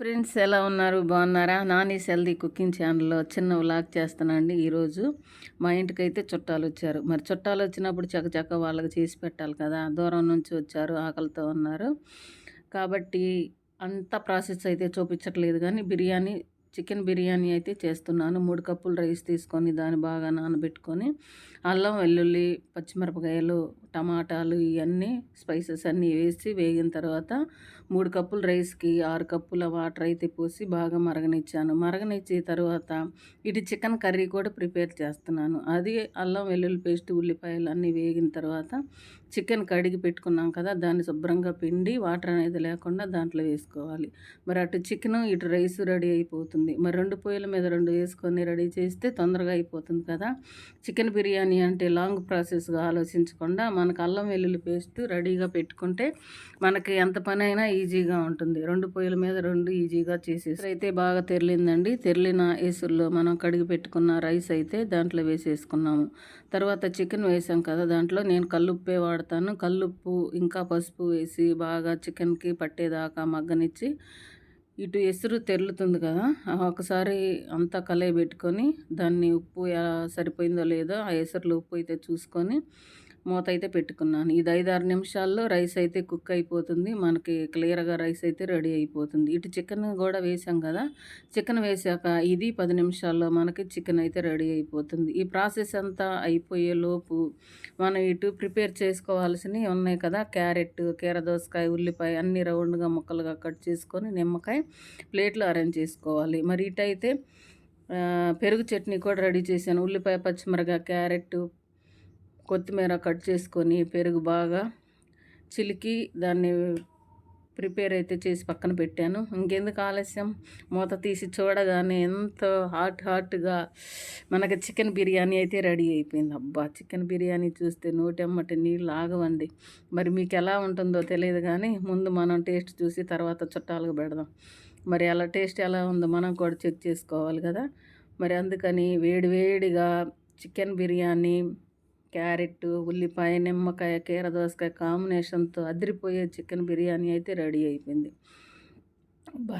Friends ఎలా ఉన్నారు? బాగున్నారా? నాని సెల్దీ కుకింగ్ ఛానల్లో చిన్న వ్లాగ్ చేస్తానండి ఈరోజు. మా ఇంటికి అయితే చుట్టాలు వచ్చారు. మరి చుట్టాలు వచ్చినప్పుడు చక్కచక్క వాళ్ళకి చేసి పెట్టాలి కదా. దూరం నుంచి వచ్చారు ఆకలితో ఉన్నారు. కాబట్టి అంత ప్రాసెస్ అయితే చూపించట్లేదు కానీ బిర్యానీ చికెన్ బిర్యానీ అయితే చేస్తున్నాను. మూడు కప్పులు రైస్ తీసుకొని దాన్ని బాగా నానబెట్టుకొని అల్లం వెల్లుల్లి పచ్చిమిరపకాయలు టమాటాలు ఇవన్నీ స్పైసెస్ అన్నీ వేసి వేగిన తర్వాత మూడు కప్పులు రైస్కి ఆరు కప్పుల వాటర్ అయితే పోసి బాగా మరగనిచ్చాను. మరగనిచ్చి తర్వాత ఇటు చికెన్ కర్రీ కూడా ప్రిపేర్ చేస్తున్నాను. అది అల్లం వెల్లుల్లి పేస్ట్ ఉల్లిపాయలు అన్నీ వేగిన తర్వాత చికెన్ కడిగి పెట్టుకున్నాం కదా దాన్ని శుభ్రంగా పిండి వాటర్ అనేది లేకుండా దాంట్లో వేసుకోవాలి. మరి అటు చికెన్ ఇటు రైస్ రెడీ అయిపోతుంది. మరి రెండు పొయ్యిల మీద రెండు వేసుకొని రెడీ చేస్తే తొందరగా అయిపోతుంది కదా. చికెన్ బిర్యానీ అంటే లాంగ్ ప్రాసెస్గా ఆలోచించకుండా మనకు అల్లం వెల్లుల్లి పేస్ట్ రెడీగా పెట్టుకుంటే మనకి ఎంత పని అయినా ఈజీగా ఉంటుంది. రెండు పొయ్యిల మీద రెండు ఈజీగా చేసేసి అయితే బాగా తెరలిందండి. తెరలిన ఏసుల్లో మనం కడిగి పెట్టుకున్న రైస్ అయితే దాంట్లో వేసేసుకున్నాము. తర్వాత చికెన్ వేసాం కదా దాంట్లో. నేను కల్లుప్పే వాడతాను. కల్లుప్పు ఇంకా పసుపు వేసి బాగా చికెన్కి పట్టేదాకా మగ్గనిచ్చి ఇటు ఎసురు తెరులుతుంది కదా ఒకసారి అంతా కలయి పెట్టుకొని దాన్ని ఉప్పు సరిపోయిందో లేదో ఆ ఎసురులో ఉప్పు అయితే చూసుకొని మూత అయితే పెట్టుకున్నాను. ఇది ఐదు ఆరు నిమిషాల్లో రైస్ అయితే కుక్ అయిపోతుంది. మనకి క్లియర్గా రైస్ అయితే రెడీ అయిపోతుంది. ఇటు చికెన్ కూడా వేసాం కదా? చికెన్ వేసాక ఇది పది నిమిషాల్లో మనకి చికెన్ అయితే రెడీ అయిపోతుంది. ఈ ప్రాసెస్ అంతా అయిపోయే లోపు మనం ఇటు ప్రిపేర్ చేసుకోవాల్సినవి ఉన్నాయి కదా? క్యారెట్ కీర దోసకాయ ఉల్లిపాయ అన్ని రౌండ్గా ముక్కలుగా కట్ చేసుకొని నిమ్మకాయ ప్లేట్లో అరేంజ్ చేసుకోవాలి. మరి ఇటైతే పెరుగు చట్నీ కూడా రెడీ చేశాను. ఉల్లిపాయ పచ్చిమిరగా క్యారెట్ కొత్తిమీర కట్ చేసుకొని పెరుగు బాగా చిలికి దాన్ని ప్రిపేర్ అయితే చేసి పక్కన పెట్టాను. ఇంకెందుకు ఆలస్యం? మూత తీసి చూడగానే ఎంతో హాట్ హాట్గా మనకి చికెన్ బిర్యానీ అయితే రెడీ అయిపోయింది. అబ్బా చికెన్ బిర్యానీ చూస్తే నోటెమ్మటి నీళ్ళు ఆగవండి. మరి మీకు ఎలా ఉంటుందో తెలియదు కానీ ముందు మనం టేస్ట్ చూసి తర్వాత చుట్టాలకు పెడదాం. మరి అలా టేస్ట్ ఎలా ఉందో మనం కూడా చెక్ చేసుకోవాలి కదా. మరి అందుకని వేడి వేడిగా చికెన్ బిర్యానీ క్యారెట్ ఉల్లిపాయ నిమ్మకాయ కీర దోసకాయ కాంబినేషన్తో అదిరిపోయే చికెన్ బిర్యానీ అయితే రెడీ అయిపోయింది.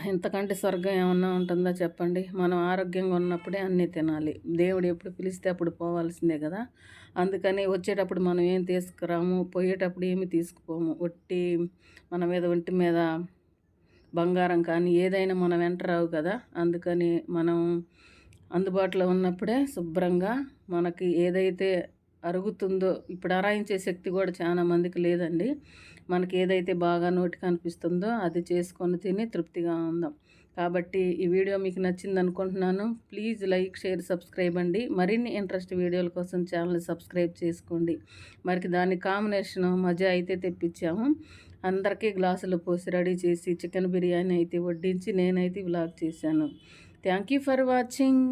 ఇంతకంటే స్వర్గం ఏమన్నా ఉంటుందో చెప్పండి. మనం ఆరోగ్యంగా ఉన్నప్పుడే అన్నీ తినాలి. దేవుడు ఎప్పుడు పిలిస్తే అప్పుడు పోవాల్సిందే కదా. అందుకని వచ్చేటప్పుడు మనం ఏం తీసుకురాము? పోయేటప్పుడు ఏమి తీసుకుపోము? ఒట్టి మన మీద ఒంటి మీద బంగారం కానీ ఏదైనా మనం వెంట రావు కదా. అందుకని మనం అందుబాటులో ఉన్నప్పుడే శుభ్రంగా మనకి ఏదైతే అరుగుతుందో ఇప్పుడు అరాయించే శక్తి కూడా చాలా మందికి లేదండి. మనకి ఏదైతే బాగా నోటికి అనిపిస్తుందో అది చేసుకొని తిని తృప్తిగా ఉందాం. కాబట్టి ఈ వీడియో మీకు నచ్చింది అనుకుంటున్నాను. ప్లీజ్ లైక్ షేర్ సబ్స్క్రైబ్ అండి. మరిన్ని ఇంట్రెస్ట్ వీడియోల కోసం ఛానల్ సబ్స్క్రైబ్ చేసుకోండి. మరి దాని కాంబినేషన్ మజా అయితే తెప్పించాము. అందరికీ గ్లాసులు పోసి రెడీ చేసి చికెన్ బిర్యానీ అయితే వడ్డించి నేనైతే వ్లాగ్ చేశాను. Thank you for watching.